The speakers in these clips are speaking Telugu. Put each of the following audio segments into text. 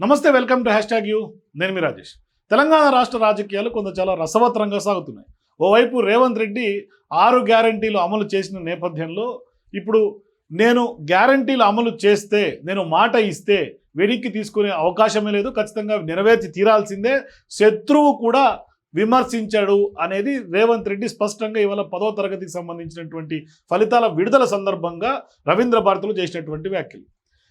నమస్తే welcome to hashtag you. నేను మీ రాజేష్. తెలంగాణ రాష్ట్ర రాజకీయాలు కొంత చాలా రసవత్తరంగా సాగుతున్నాయి. ఓవైపు రేవంత్ రెడ్డి ఆరు గ్యారంటీలు అమలు చేసిన నేపథ్యంలో ఇప్పుడు నేను గ్యారంటీలు అమలు చేస్తే నేను మాట ఇస్తే వెనక్కి తీసుకునే అవకాశమే లేదు. ఖచ్చితంగా నెరవేర్చి తీరాల్సిందే. శత్రువు కూడా విమర్శించాడు అనేది రేవంత్ రెడ్డి స్పష్టంగా ఇవాళ పదో తరగతికి సంబంధించినటువంటి ఫలితాల విడుదల సందర్భంగా రవీంద్ర భారతిలో చేసినటువంటి వ్యాఖ్యలు.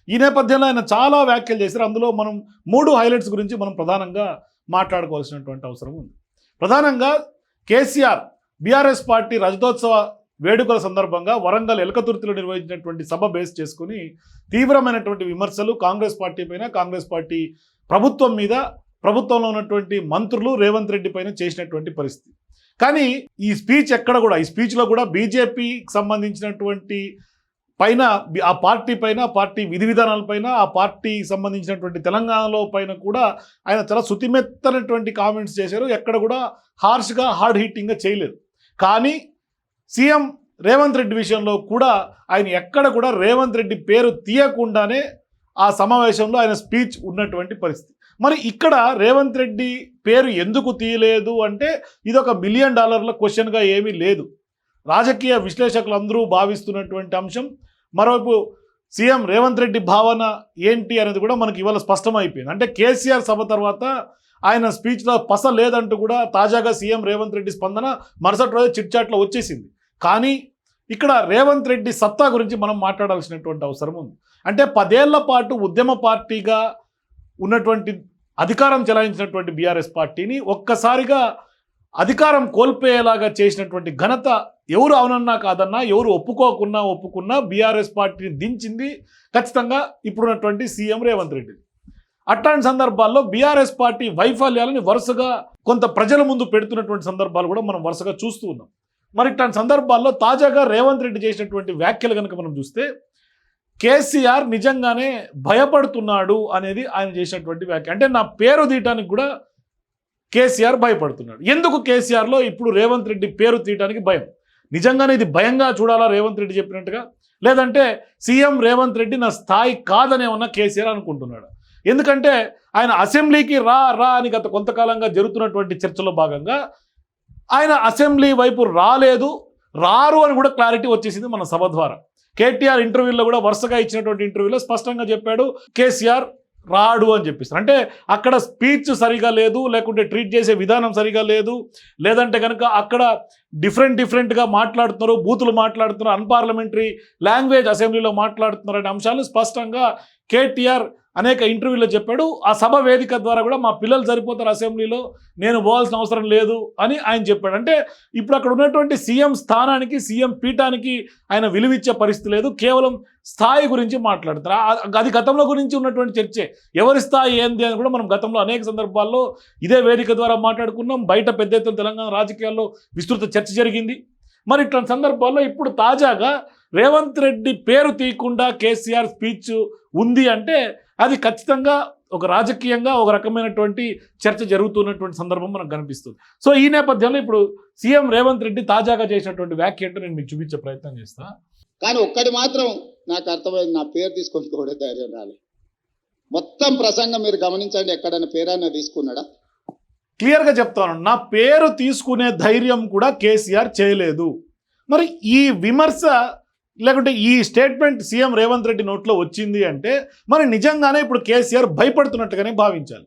ఈ నేపథ్యంలో ఆయన చాలా వ్యాఖ్యలు చేశారు. అందులో మనం మూడు హైలైట్స్ గురించి మనం ప్రధానంగా మాట్లాడుకోవాల్సినటువంటి అవసరం ఉంది. ప్రధానంగా కేసీఆర్ బీఆర్ఎస్ పార్టీ రజతోత్సవ వేడుకల సందర్భంగా వరంగల్ ఎలకతుర్తిలో నిర్వహించినటువంటి సభ బేస్ చేసుకుని తీవ్రమైనటువంటి విమర్శలు కాంగ్రెస్ పార్టీ పైన కాంగ్రెస్ పార్టీ ప్రభుత్వం మీద ప్రభుత్వంలో ఉన్నటువంటి మంత్రులు రేవంత్ రెడ్డి పైన చేసినటువంటి పరిస్థితి. కానీ ఈ స్పీచ్ ఎక్కడ కూడా ఈ స్పీచ్లో కూడా బీజేపీకి సంబంధించినటువంటి పైన ఆ పార్టీ పైన పార్టీ విధి విధానాల పైన ఆ పార్టీకి సంబంధించినటువంటి తెలంగాణలో పైన కూడా ఆయన చాలా శుతిమెత్తనటువంటి కామెంట్స్ చేశారు. ఎక్కడ కూడా హార్ష్గా హార్డ్ హీటింగ్గా చేయలేదు. కానీ సీఎం రేవంత్ రెడ్డి విషయంలో కూడా ఆయన ఎక్కడ కూడా రేవంత్ రెడ్డి పేరు తీయకుండానే ఆ సమావేశంలో ఆయన స్పీచ్ ఉన్నటువంటి పరిస్థితి. మరి ఇక్కడ రేవంత్ రెడ్డి పేరు ఎందుకు తీయలేదు అంటే ఇది ఒక మిలియన్ డాలర్ల క్వశ్చన్గా ఏమీ లేదు. రాజకీయ విశ్లేషకులు అందరూ భావిస్తున్నటువంటి అంశం. మరోవైపు సీఎం రేవంత్ రెడ్డి భావన ఏంటి అనేది కూడా మనకి ఇవాళ స్పష్టమైపోయింది. అంటే కేసీఆర్ సభ తర్వాత ఆయన స్పీచ్లో పస లేదంటూ కూడా తాజాగా సీఎం రేవంత్ రెడ్డి స్పందన మరుసటి రోజు చిట్చాట్లో వచ్చేసింది. కానీ ఇక్కడ రేవంత్ రెడ్డి సత్తా గురించి మనం మాట్లాడాల్సినటువంటి అవసరం ఉంది. అంటే పదేళ్ళ పాటు ఉద్యమ పార్టీగా ఉన్నటువంటి అధికారం చెలాయించినటువంటి బీఆర్ఎస్ పార్టీని ఒక్కసారిగా అధికారం కోల్పోయేలాగా చేసినటువంటి ఘనత ఎవరు అవునన్నా కాదన్నా ఎవరు ఒప్పుకోకున్నా ఒప్పుకున్నా బీఆర్ఎస్ పార్టీని దించింది ఖచ్చితంగా ఇప్పుడున్నటువంటి సీఎం రేవంత్ రెడ్డి. అట్లాంటి సందర్భాల్లో బీఆర్ఎస్ పార్టీ వైఫల్యాలని వరుసగా కొంత ప్రజల ముందు పెడుతున్నటువంటి సందర్భాలు కూడా మనం వరుసగా చూస్తూ ఉన్నాం. మరి ఇట్లాంటి సందర్భాల్లో తాజాగా రేవంత్ రెడ్డి చేసినటువంటి వ్యాఖ్యలు కనుక మనం చూస్తే కేసీఆర్ నిజంగానే భయపడుతున్నాడు అనేది ఆయన చేసినటువంటి వ్యాఖ్య. అంటే నా పేరు తీయటానికి కూడా కేసీఆర్ భయపడుతున్నాడు. ఎందుకు కేసీఆర్లో? ఇప్పుడు రేవంత్ రెడ్డి పేరు తీయటానికి భయం. నిజంగానే ఇది భయంగా చూడాలా రేవంత్ రెడ్డి చెప్పినట్టుగా? లేదంటే సీఎం రేవంత్ రెడ్డి నా స్థాయి కాదనే ఉన్న కేసీఆర్ అనుకుంటున్నాడు. ఎందుకంటే ఆయన అసెంబ్లీకి రా రా అని గత కొంతకాలంగా జరుగుతున్నటువంటి చర్చలో భాగంగా ఆయన అసెంబ్లీ వైపు రాలేదు. రారు అని కూడా క్లారిటీ వచ్చేసింది మన సభ ద్వారా. కేటీఆర్ ఇంటర్వ్యూలో కూడా వరుసగా ఇచ్చినటువంటి ఇంటర్వ్యూలో స్పష్టంగా చెప్పాడు కేసీఆర్ రాడు అని చెప్పిస్తారు. అంటే అక్కడ స్పీచ్ సరిగా లేదు లేకుంటే ట్రీట్ చేసే విధానం సరిగా లేదు లేదంటే కనుక అక్కడ డిఫరెంట్ డిఫరెంట్గా మాట్లాడుతున్నారు బూతులు మాట్లాడుతున్నారు అన్పార్లమెంటరీ లాంగ్వేజ్ అసెంబ్లీలో మాట్లాడుతున్నారు అనే అంశాలు స్పష్టంగా కేటీఆర్ అనేక ఇంటర్వ్యూలో చెప్పాడు. ఆ సభ వేదిక ద్వారా కూడా మా పిల్లలు సరిపోతారు అసెంబ్లీలో నేను పోవాల్సిన అవసరం లేదు అని ఆయన చెప్పాడు. అంటే ఇప్పుడు అక్కడ ఉన్నటువంటి సీఎం స్థానానికి సీఎం పీఠానికి ఆయన విలువిచ్చే పరిస్థితి లేదు. కేవలం స్థాయి గురించి మాట్లాడతారు. అది గతంలో గురించి ఉన్నటువంటి చర్చే. ఎవరి స్థాయి ఏంది అని కూడా మనం గతంలో అనేక సందర్భాల్లో ఇదే వేదిక ద్వారా మాట్లాడుకున్నాం. బయట పెద్ద ఎత్తున తెలంగాణ రాజకీయాల్లో విస్తృత చర్చ జరిగింది. మరి ఇట్లాంటి సందర్భాల్లో ఇప్పుడు తాజాగా రేవంత్ రెడ్డి పేరు తీయకుండా కేసీఆర్ స్పీచ్ ఉంది అంటే అది ఖచ్చితంగా ఒక రాజకీయంగా ఒక రకమైనటువంటి చర్చ జరుగుతున్నటువంటి సందర్భం మనకు కనిపిస్తుంది. సో ఈ నేపథ్యంలో ఇప్పుడు సీఎం రేవంత్ రెడ్డి తాజాగా చేసినటువంటి వ్యాఖ్య ఏంటో నేను మీకు చూపించే ప్రయత్నం చేస్తా. కానీ ఒక్కటి మాత్రం నాకు అర్థమైంది నా పేరు తీసుకొని కూడా ధైర్యం రాలి. మొత్తం ప్రసంగం మీరు గమనించండి ఎక్కడైనా పేరైనా తీసుకున్నాడా? క్లియర్గా చెప్తాను నా పేరు తీసుకునే ధైర్యం కూడా కేసీఆర్ చేయలేదు. మరి ఈ విమర్శ లేకుంటే ఈ స్టేట్మెంట్ సీఎం రేవంత్ రెడ్డి నోట్లో వచ్చింది అంటే మరి నిజంగానే ఇప్పుడు కేసీఆర్ భయపడుతున్నట్టుగానే భావించాలి.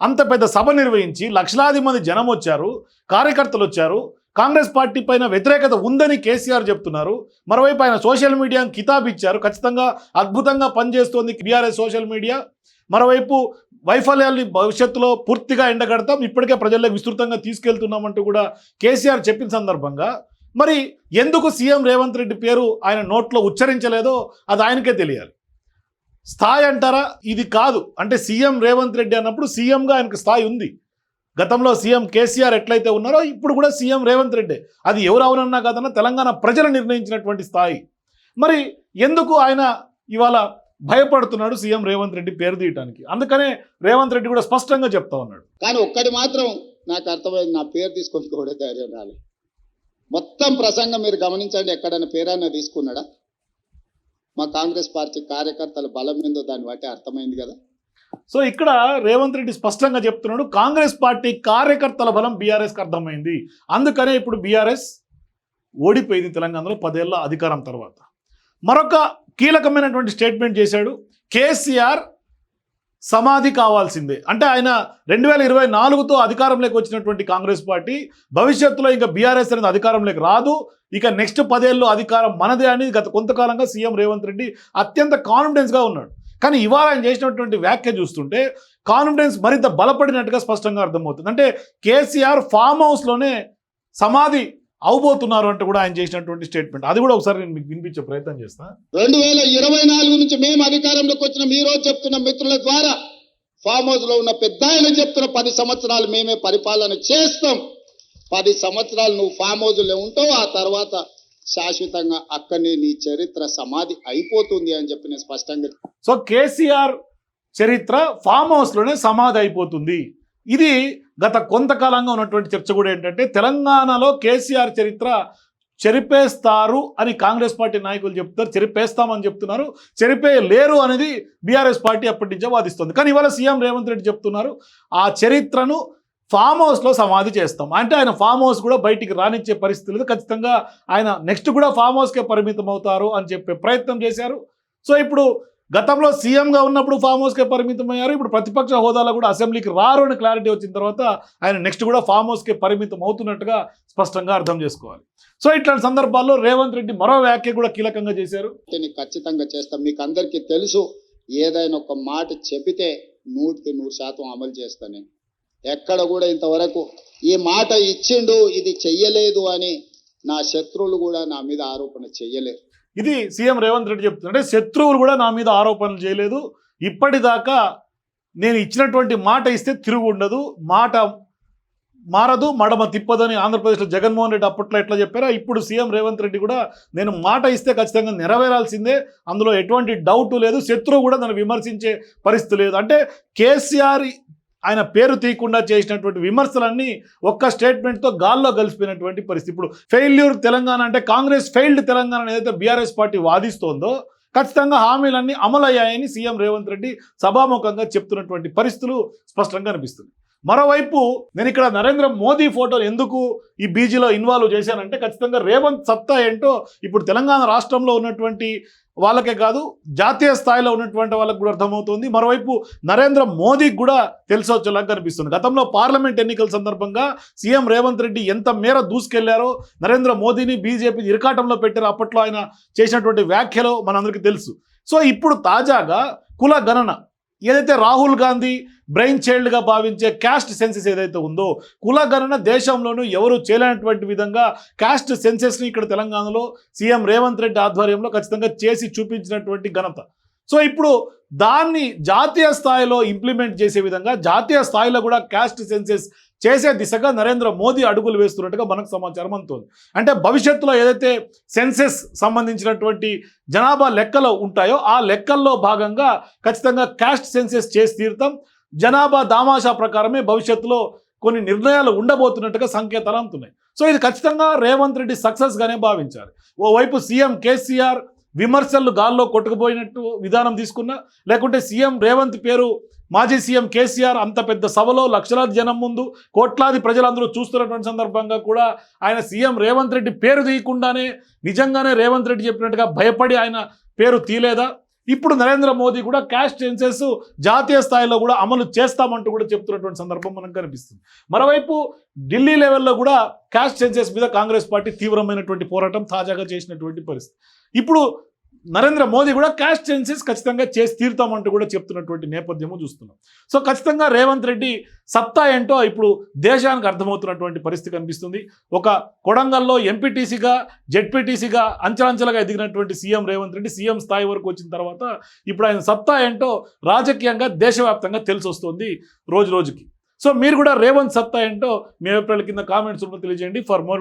అంత పెద్ద సభ నిర్వహించి లక్షలాది మంది జనం వచ్చారు కార్యకర్తలు వచ్చారు కాంగ్రెస్ పార్టీ పైన వ్యతిరేకత ఉందని కేసీఆర్ చెప్తున్నారు. మరోవైపు ఆయన సోషల్ మీడియా కితాబ్ ఇచ్చారు ఖచ్చితంగా అద్భుతంగా పనిచేస్తోంది బీఆర్ఎస్ సోషల్ మీడియా. మరోవైపు వైఫల్యాల్ని భవిష్యత్తులో పూర్తిగా ఎండగడతాం ఇప్పటికే ప్రజల్లో విస్తృతంగా తీసుకెళ్తున్నామంటూ కూడా కేసీఆర్ చెప్పిన సందర్భంగా మరి ఎందుకు సీఎం రేవంత్ రెడ్డి పేరు ఆయన నోట్లో ఉచ్చరించలేదో అది ఆయనకే తెలియాలి. స్థాయి అంటారా? ఇది కాదు. అంటే సీఎం రేవంత్ రెడ్డి అన్నప్పుడు సీఎంగా ఆయనకు స్థాయి ఉంది. గతంలో సీఎం కేసీఆర్ ఎట్లయితే ఉన్నారో ఇప్పుడు కూడా సీఎం రేవంత్ రెడ్డి. అది ఎవరు అవునన్నా కాదన్నా తెలంగాణ ప్రజలు నిర్ణయించినటువంటి స్థాయి. మరి ఎందుకు ఆయన ఇవాళ భయపడుతున్నాడు సీఎం రేవంత్ రెడ్డి పేరు తీయటానికి? అందుకనే రేవంత్ రెడ్డి కూడా స్పష్టంగా చెప్తా ఉన్నాడు. కానీ ఒక్కటి మాత్రం నాకు అర్థమైంది. నా పేరు తీసుకొని కూడా ధైర్యం రాలేదు. మొత్తం ప్రసంగం మీరు గమనించండి ఎక్కడైనా పేరైనా తీసుకున్నాడా? మా కాంగ్రెస్ పార్టీ కార్యకర్తల బలం ఏందో దాన్ని బట్టి అర్థమైంది కదా. సో ఇక్కడ రేవంత్ రెడ్డి స్పష్టంగా చెప్తున్నాడు కాంగ్రెస్ పార్టీ కార్యకర్తల బలం బీఆర్ఎస్కి అర్థమైంది. అందుకనే ఇప్పుడు బీఆర్ఎస్ ఓడిపోయింది తెలంగాణలో పదేళ్ళ అధికారం తర్వాత. మరొక కీలకమైనటువంటి స్టేట్మెంట్ చేశాడు కేసీఆర్ సమాధి కావాల్సిందే. అంటే ఆయన రెండు వేల ఇరవై నాలుగుతో అధికారంలోకి వచ్చినటువంటి కాంగ్రెస్ పార్టీ భవిష్యత్తులో ఇంకా బీఆర్ఎస్ అనేది అధికారంలోకి రాదు. ఇక నెక్స్ట్ పదేళ్ళు అధికారం మనదే అని గత కొంతకాలంగా సీఎం రేవంత్ రెడ్డి అత్యంత కాన్ఫిడెన్స్గా ఉన్నాడు. కానీ ఇవాళ ఆయన చేసినటువంటి వ్యాఖ్య చూస్తుంటే కాన్ఫిడెన్స్ మరింత బలపడినట్టుగా స్పష్టంగా అర్థమవుతుంది. అంటే కేసీఆర్ ఫామ్ హౌస్లోనే సమాధి అవబోతున్నారు అంటే కూడా ఆయన చేసినటువంటి స్టేట్మెంట్ అది కూడా ఒకసారి నేను మీకు వినిపించే ప్రయత్నం చేస్తా. రెండు వేల ఇరవై నాలుగు నుంచి మేము అధికారంలోకి వచ్చిన. రోజు చెప్తున్న మిత్రుల ద్వారా ఫామ్ హౌస్లో ఉన్న పెద్ద ఆయన చెప్తున్న పది సంవత్సరాలు మేమే పరిపాలన చేస్తాం. పది సంవత్సరాలు నువ్వు ఫామ్ హౌస్లో ఉంటావు. ఆ తర్వాత శాశ్వతంగా అక్కడనే నీ చరిత్ర సమాధి అయిపోతుంది అని చెప్పి నేను స్పష్టంగా సో కేసీఆర్ చరిత్ర ఫామ్ హౌస్లోనే సమాధి అయిపోతుంది. ఇది గత కొంతకాలంగా ఉన్నటువంటి చర్చ కూడా ఏంటంటే తెలంగాణలో కేసీఆర్ చరిత్ర చెరిపేస్తారు అని కాంగ్రెస్ పార్టీ నాయకులు చెప్తారు చెరిపేస్తామని చెప్తున్నారు చెరిపే లేరు అనేది బీఆర్ఎస్ పార్టీ అప్పటి నుంచే వాదిస్తుంది. కానీ ఇవాళ సీఎం రేవంత్ రెడ్డి చెప్తున్నారు ఆ చరిత్రను ఫామ్ హౌస్లో సమాధి చేస్తాం. అంటే ఆయన ఫామ్ హౌస్ కూడా బయటికి రానిచ్చే పరిస్థితి లేదు. ఖచ్చితంగా ఆయన నెక్స్ట్ కూడా ఫామ్ హౌస్కే పరిమితం అవుతారు అని చెప్పే ప్రయత్నం చేశారు. సో ఇప్పుడు గతంలో సీఎంగా ఉన్నప్పుడు ఫామ్ హౌస్కే పరిమితం అయ్యారు ఇప్పుడు ప్రతిపక్ష హోదాలో కూడా అసెంబ్లీకి రారు అని క్లారిటీ వచ్చిన తర్వాత ఆయన నెక్స్ట్ కూడా ఫామ్ హౌస్కే పరిమితం అవుతున్నట్టుగా స్పష్టంగా అర్థం చేసుకోవాలి. సో ఇట్లాంటి సందర్భాల్లో రేవంత్ రెడ్డి మరో వ్యాఖ్య కూడా కీలకంగా చేశారు. నేను ఖచ్చితంగా చేస్తాం మీకు అందరికీ తెలుసు ఏదైనా ఒక మాట చెబితే నూటికి నూరు శాతం అమలు చేస్తాను ఎక్కడ కూడా ఇంతవరకు ఈ మాట ఇచ్చిండు ఇది చెయ్యలేదు అని నా శత్రువులు కూడా నా మీద ఆరోపణ చెయ్యలేరు ఇది సీఎం రేవంత్ రెడ్డి చెప్తున్నారు. అంటే శత్రువులు కూడా నా మీద ఆరోపణలు చేయలేదు. ఇప్పటిదాకా నేను ఇచ్చినటువంటి మాట ఇస్తే తిరుగు ఉండదు. మాట మారదు మడమ తిప్పదని ఆంధ్రప్రదేశ్లో జగన్మోహన్ రెడ్డి అప్పట్లో ఎట్లా చెప్పారా? ఇప్పుడు సీఎం రేవంత్ రెడ్డి కూడా నేను మాట ఇస్తే ఖచ్చితంగా నెరవేరాల్సిందే. అందులో ఎటువంటి డౌట్ లేదు. శత్రువు కూడా నన్ను విమర్శించే పరిస్థితి లేదు. అంటే కేసీఆర్ ఆయన పేరు తీయకుండా చేసినటువంటి విమర్శలన్నీ ఒక్క స్టేట్మెంట్తో గాల్లో కలిసిపోయినటువంటి పరిస్థితి. ఇప్పుడు ఫెయిల్యూర్ తెలంగాణ అంటే కాంగ్రెస్ ఫెయిల్డ్ తెలంగాణ ఏదైతే బీఆర్ఎస్ పార్టీ వాదిస్తోందో ఖచ్చితంగా హామీలన్నీ అమలయ్యాయని సీఎం రేవంత్ రెడ్డి సభాముఖంగా చెప్తున్నటువంటి పరిస్థితులు స్పష్టంగా అనిపిస్తుంది మరోవైపు నేను ఇక్కడ నరేంద్ర మోదీ ఫోటోలు ఎందుకు ఈ బీజీలో ఇన్వాల్వ్ చేశానంటే ఖచ్చితంగా రేవంత్ సత్తా ఏంటో ఇప్పుడు తెలంగాణ రాష్ట్రంలో ఉన్నటువంటి వాళ్ళకే కాదు జాతీయ స్థాయిలో ఉన్నటువంటి వాళ్ళకు కూడా అర్థమవుతుంది. మరోవైపు నరేంద్ర మోదీకి కూడా తెలిసి కనిపిస్తుంది. గతంలో పార్లమెంట్ ఎన్నికల సందర్భంగా సీఎం రేవంత్ రెడ్డి ఎంత మేర దూసుకెళ్ళారో నరేంద్ర మోదీని బీజేపీ ఇరకాటంలో పెట్టారు. అప్పట్లో ఆయన చేసినటువంటి వ్యాఖ్యలో మనందరికీ తెలుసు. సో ఇప్పుడు తాజాగా కుల గణన ఏదైతే రాహుల్ గాంధీ బ్రెయిన్ చైల్డ్గా భావించే క్యాస్ట్ సెన్సెస్ ఏదైతే ఉందో కుల గణన దేశంలోనూ ఎవరు చేయలేనటువంటి విధంగా క్యాస్ట్ సెన్సెస్ని ఇక్కడ తెలంగాణలో సీఎం రేవంత్ రెడ్డి ఆధ్వర్యంలో ఖచ్చితంగా చేసి చూపించినటువంటి ఘనత. సో ఇప్పుడు దాన్ని జాతీయ స్థాయిలో ఇంప్లిమెంట్ చేసే విధంగా జాతీయ స్థాయిలో కూడా క్యాస్ట్ సెన్సెస్ చేసే దిశగా నరేంద్ర మోదీ అడుగులు వేస్తున్నట్టుగా మనకు సమాచారం అందుతోంది. అంటే భవిష్యత్తులో ఏదైతే సెన్సెస్ సంబంధించినటువంటి జనాభా లెక్కలు ఉంటాయో ఆ లెక్కల్లో భాగంగా ఖచ్చితంగా క్యాస్ట్ సెన్సెస్ చేసి తీరుతాం. జనాభా దామాషా ప్రకారమే భవిష్యత్తులో కొన్ని నిర్ణయాలు ఉండబోతున్నట్టుగా సంకేతాలు అందుతున్నాయి. సో ఇది ఖచ్చితంగా రేవంత్ రెడ్డి సక్సెస్గానే భావించాలి. ఓవైపు సీఎం కేసీఆర్ విమర్శలు గాల్లో కొట్టుకుపోయినట్టు విధానం తీసుకున్నా లేకుంటే సీఎం రేవంత్ పేరు మాజీ సీఎం కేసీఆర్ అంత పెద్ద సభలో లక్షలాది జనం ముందు కోట్లాది ప్రజలందరూ చూస్తున్నటువంటి సందర్భంగా కూడా ఆయన సీఎం రేవంత్ రెడ్డి పేరు తీయకుండానే నిజంగానే రేవంత్ రెడ్డి చెప్పినట్టుగా భయపడి ఆయన పేరు తీలేదా ఇప్పుడు నరేంద్ర మోదీ కూడా క్యాష్ సెన్సెస్ జాతీయ స్థాయిలో కూడా అమలు చేస్తామంటూ కూడా చెప్తున్నటువంటి సందర్భం మనకు కనిపిస్తుంది. మరోవైపు ఢిల్లీ లెవెల్లో కూడా క్యాష్ సెన్సెస్ మీద కాంగ్రెస్ పార్టీ తీవ్రమైనటువంటి పోరాటం తాజాగా చేసినటువంటి పరిస్థితి. ఇప్పుడు నరేంద్ర మోదీ కూడా క్యాష్ సెన్సెస్ ఖచ్చితంగా చేసి తీరుతామంటూ కూడా చెప్తున్నటువంటి నేపథ్యము చూస్తున్నాం. సో ఖచ్చితంగా రేవంత్ రెడ్డి సత్తా ఏంటో ఇప్పుడు దేశానికి అర్థమవుతున్నటువంటి పరిస్థితి కనిపిస్తుంది. ఒక కొడంగల్లో ఎంపీటీసీగా జెడ్పీటీసీగా అంచలంచలుగా ఎదిగినటువంటి సీఎం రేవంత్ రెడ్డి సీఎం స్థాయి వరకు వచ్చిన తర్వాత ఇప్పుడు ఆయన సత్తా ఏంటో రాజకీయంగా దేశవ్యాప్తంగా తెలిసి వస్తుంది రోజు రోజుకి. సో మీరు కూడా రేవంత్ సత్తా ఏంటో మీ అభిప్రాయాల కింద కామెంట్స్ తెలియజేయండి. For more